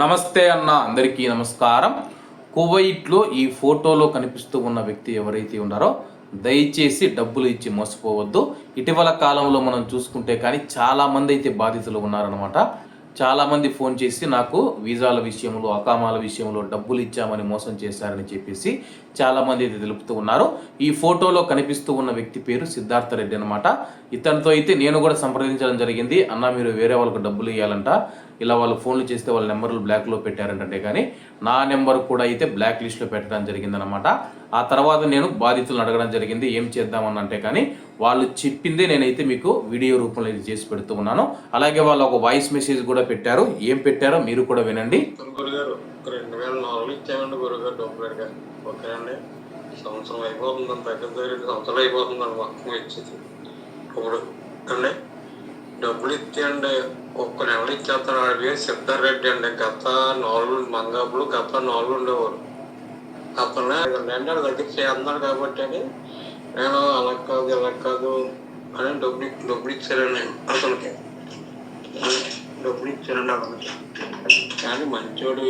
నమస్తే అన్న అందరికీ నమస్కారం. కువైట్లో ఈ ఫోటోలో కనిపిస్తూ ఉన్న వ్యక్తి ఎవరైతే ఉన్నారో దయచేసి డబ్బులు ఇచ్చి మోసపోవద్దు. ఇటీవల కాలంలో మనం చూసుకుంటే కానీ చాలామంది అయితే బాధితులు ఉన్నారనమాట చాలామంది ఫోన్ చేసి నాకు వీసాల విషయంలో అకామాల విషయంలో డబ్బులు ఇచ్చామని మోసం చేశారని చెప్పేసి చాలామంది అయితే తెలుపుతూ ఉన్నారు. ఈ ఫోటోలో కనిపిస్తూ ఉన్న వ్యక్తి పేరు సిద్ధార్థ రెడ్డి అనమాట ఇతనితో అయితే నేను కూడా సంప్రదించడం జరిగింది. అన్న మీరు వేరే వాళ్ళకు డబ్బులు ఇవ్వాలంట ఇలా వాళ్ళు ఫోన్లు చేస్తే వాళ్ళ నెంబర్లు బ్లాక్లో పెట్టారంటే కానీ నా నెంబర్ కూడా అయితే బ్లాక్ లిస్ట్లో పెట్టడం జరిగిందనమాట ఆ తర్వాత నేను బాధితులను అడగడం జరిగింది ఏం చేద్దామని అంటే కానీ వాళ్ళు చెప్పిందే నేనైతే మీకు వీడియో రూపంలో ఇది చేసి పెడుతూ ఉన్నాను. అలాగే వాళ్ళు ఒక వాయిస్ మెసేజ్ కూడా పెట్టారు. ఏం పెట్టారో మీరు కూడా వినండి. గురుగారు రెండు వేల నాలుగు ఇచ్చామండి గురుగారు డబ్బులు అడిగా. ఓకేనండి సంవత్సరం అయిపోతుందని దగ్గర రెండు సంవత్సరాలు అయిపోతుందండి మొత్తం ఇచ్చేది. ఇప్పుడు అండి డబ్బులు ఇచ్చేయండి ఒక్క నెల ఇచ్చేస్తాను. ఆడి పేరు సిద్ధార్ రెడ్డి అండి. గత నాలుగు మంగాపులు గత నాలుగు ఉండేవారు. అతను నేను దగ్గర చేస్తున్నాడు కాబట్టి అని నేను అలా కాదు ఇలా కాదు అని డబ్బులు డబ్బులు ఇచ్చారండి అతనికి డబ్బులు ఇచ్చారండి అతనికి కానీ మంచోడు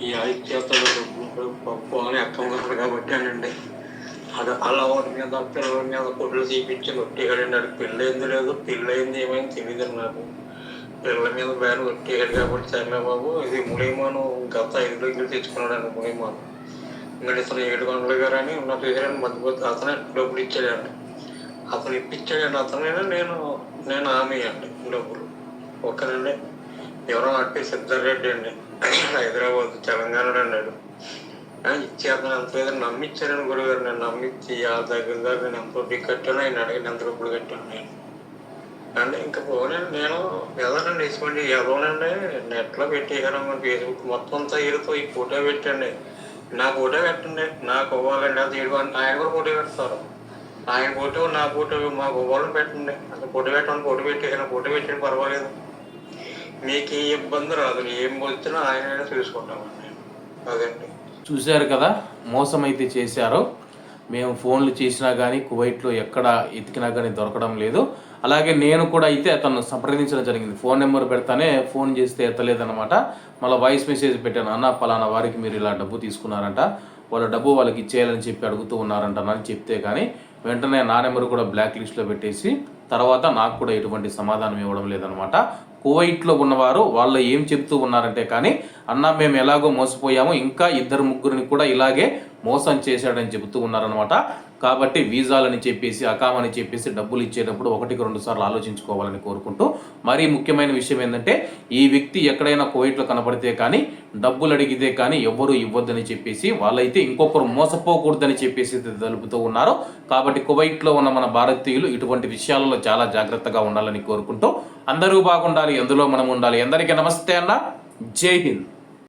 ఈ ఐక్యతలు డబ్బులు పప్పు అని అక్కమ్మగారు కాబట్టి అనండి అది అలా వాటి మీద పిల్లల మీద కొట్లు తీపించి కొట్టేయడండి అది పెళ్ళైంది లేదు పెళ్ళైంది ఏమైంది తెలియదు నాకు. పిల్లల మీద బ్యాన్ కొట్టేయాడు కాబట్టి సరేలే బాబు ఇది మునిమాను గత ఐదు రోజులు తెచ్చుకున్నాడు అండి మునిమాను ఇంకా ఇతను ఏడు గంటలు గారు అని ఉన్న పేరు మధ్యపోతే అతనే డబ్బులు ఇచ్చాడండి. అతను ఇప్పించాడండి అతనైనా నేను నేను ఆమె అండి డబ్బులు ఓకేనండి ఎవరో అంటే సిద్ధారెడ్డి అండి. హైదరాబాద్ తెలంగాణ అన్నాడు ఇచ్చి అతను అంత ఏదైనా నమ్మిచ్చారని గురుగారు. నేను నమ్మిచ్చి ఆ దగ్గర దగ్గర నేను ఎంత వడ్డీ కట్టాను ఆయన అడిగిన ఎంత డబ్బులు కట్టాను నేను. అంటే ఇంకా పోనండి నేను ఎదనండి ఇటువంటి ఎదవనండి నెట్లో పెట్టేసాను ఫేస్బుక్ మొత్తం అంతా ఈ ఫోటో పెట్టండి. నా ఓటే పెట్టండి నాకు ఇవ్వాలండి అది ఏడు ఆయన కూడా పోటీ పెడతారు. ఆయన పోటీ నా పోటీ మాకు ఇవ్వాలని పెట్టండి. అసలు పోటీ పెట్టమని పోటీ పెట్టేసాను పోటీ పెట్టండి పర్వాలేదు. మీకు ఏ ఇబ్బంది రాదు ఏం వచ్చినా ఆయన చూసుకుంటామండి అదండి చూశారు కదా మోసం అయితే చేశారు. మేము ఫోన్లు చేసినా కానీ కువైట్లో ఎక్కడ ఎతికినా కానీ దొరకడం లేదు. అలాగే నేను కూడా అయితే అతను సంప్రదించడం జరిగింది. ఫోన్ నెంబర్ పెడతానే ఫోన్ చేస్తే ఎత్తలేదనమాట మళ్ళీ వాయిస్ మెసేజ్ పెట్టాను అన్న పలానా వారికి మీరు ఇలా డబ్బు తీసుకున్నారంట. వాళ్ళ డబ్బు వాళ్ళకి ఇచ్చేయాలని చెప్పి అడుగుతూ ఉన్నారంట అని చెప్తే కానీ వెంటనే నా నెంబర్ కూడా బ్లాక్ లిస్ట్లో పెట్టేసి తర్వాత నాకు కూడా ఎటువంటి సమాధానం ఇవ్వడం లేదనమాట కువైట్లో ఉన్నవారు వాళ్ళు ఏం చెప్తూ ఉన్నారంటే కానీ అన్న మేము ఎలాగో మోసపోయాము. ఇంకా ఇద్దరు ముగ్గురిని కూడా ఇలాగే మోసం చేశాడని చెబుతూ ఉన్నారనమాట కాబట్టి వీసాలని చెప్పేసి అకామని చెప్పేసి డబ్బులు ఇచ్చేటప్పుడు ఒకటికి రెండు సార్లు ఆలోచించుకోవాలని కోరుకుంటూ మరీ ముఖ్యమైన విషయం ఏంటంటే ఈ వ్యక్తి ఎక్కడైనా కువైట్లో కనపడితే కానీ డబ్బులు అడిగితే కానీ ఎవ్వరూ ఇవ్వద్దని చెప్పేసి వాళ్ళైతే ఇంకొకరు మోసపోకూడదని చెప్పేసి తెలుపుతూ ఉన్నారు. కాబట్టి కువైట్లో ఉన్న మన భారతీయులు ఇటువంటి విషయాలలో చాలా జాగ్రత్తగా ఉండాలని కోరుకుంటూ అందరూ బాగుండాలి ఎందులో మనం ఉండాలి. అందరికీ నమస్తే అన్న. జై హింద్.